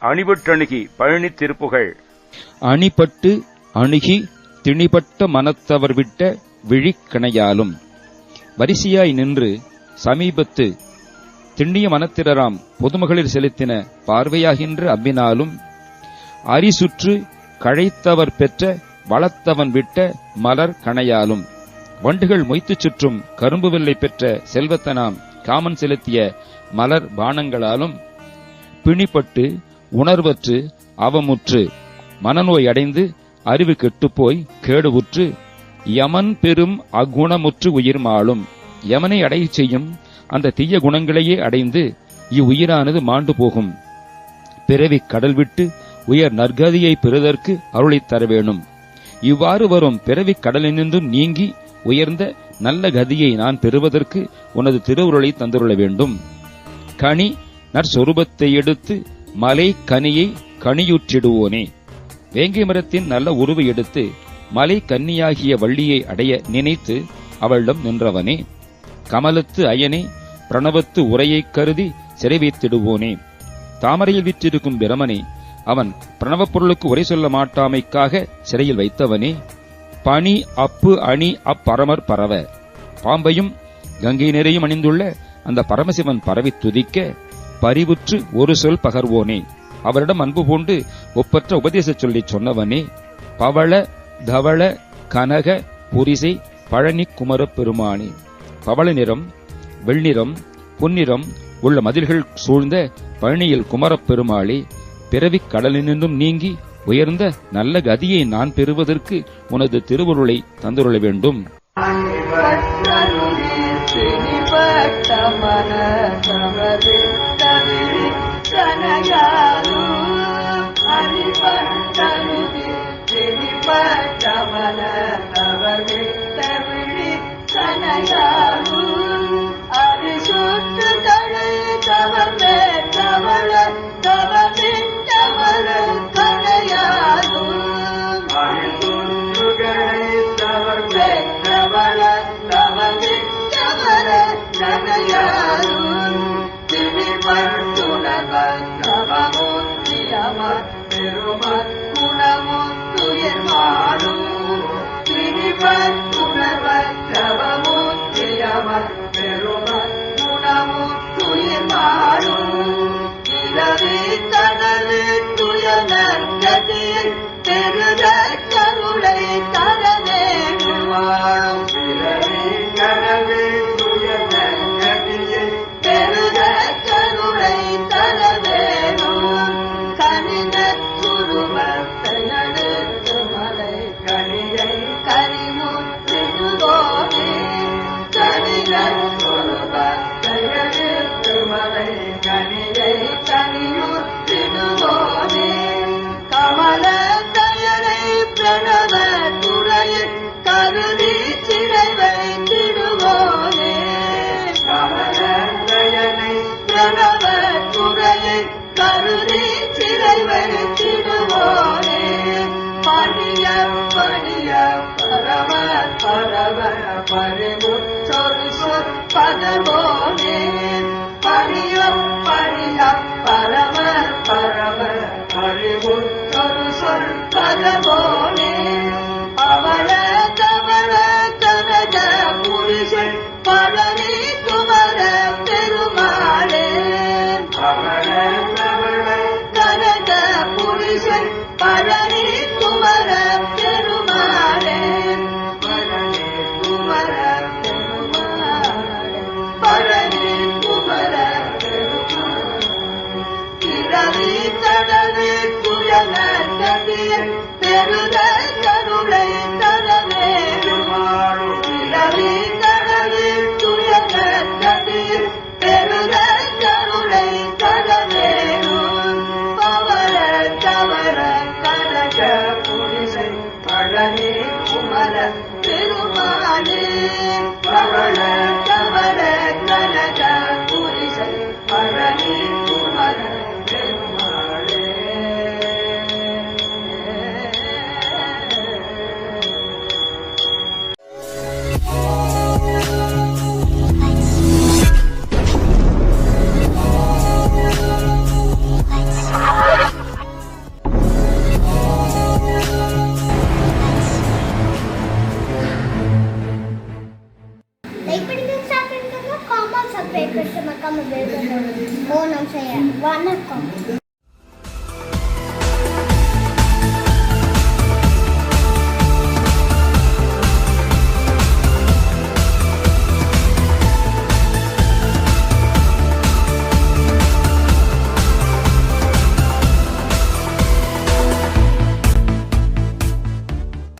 அணிபட்டணுகி பழனி திருப்புகழ் அணிபட்டு அணுகி திணிபட்ட மனத்தவர் விட்ட விழிக்கணையாலும். வரிசையாய் நின்று சமீபத்து திண்ணிய மனத்திரராம் பொதுமகளிர் செலுத்தின பார்வையாகின்ற அவ்வினாலும் அரிசுற்று கழைத்தவர் பெற்ற வளர்த்தவன் விட்ட மலர் கணையாலும் வண்டுகள் மொய்த்துச் சுற்றும் கரும்பு வெள்ளை பெற்ற செல்வத்தனாம் காமன் செலுத்திய மலர் பானங்களாலும் பிணிப்பட்டு உணர்வற்று அவமுற்று மனநோய் அடைந்து அறிவு கெட்டுப்போய் கேடுவுற்று யமன் பெரும் அகுணமுற்று உயிர் மாளும் யமனை அடையச் செய்யும் அந்த தீய குணங்களையே அடைந்து இவ்வுயிரானது மாண்டு போகும். பிறவிக் கடல் விட்டு உயர் நற்கதியை பெறுதற்கு அருளைத் தர வேணும் இவ்வாறு வரும் பிறவிக் கடலினின்றும் நீங்கி உயர்ந்த நல்ல கதியை நான் பெறுவதற்கு உனது திருவுருளை தந்துருள வேண்டும். கனி நற்சொரூபத்தை எடுத்து மலை கனியை கனியுற்றிடுவோனே. வேங்கை மரத்தின் நல்ல உருவை எடுத்து மலை கன்னியாகிய வள்ளியை அடைய நினைத்து அவளிடம் நின்றவனே. கமலத்து அயனே பிரணவத்து உரையைக் கருதி சிறை வைத்திடுவோனே தாமரையில் விற்றிருக்கும் பிரமனே அவன் பிரணவப் பொருளுக்கு உரை சொல்ல மாட்டாமைக்காக சிறையில் வைத்தவனே. பனி அப்பு அணி அப்பரமர் பரவ. பாம்பையும் கங்கை நிறையும் அணிந்துள்ள அந்த பரமசிவன் பரவித் துதிக்க பரிவுற்று ஒரு சொல் பகர்வோனே. அவரிடம் அன்பு பூண்டு ஒப்பற்ற உபதேச சொல்லி சொன்னவனே. பவள தவள கனக புரிசை பழனி குமரப் பெருமானே. பவள நிறம் வெள்ளிறம் பொன்னிறம் உள்ள மதில்கள் சூழ்ந்த பழனியில் குமரப்பெருமாளே பிறவிக் கடலினின்றும் நீங்கி உயர்ந்த நல்ல கதியை நான் பெறுவதற்கு உனது திருவுருளை தந்துருள வேண்டும். பெருத கதியன் 我能吃呀挖 xèng.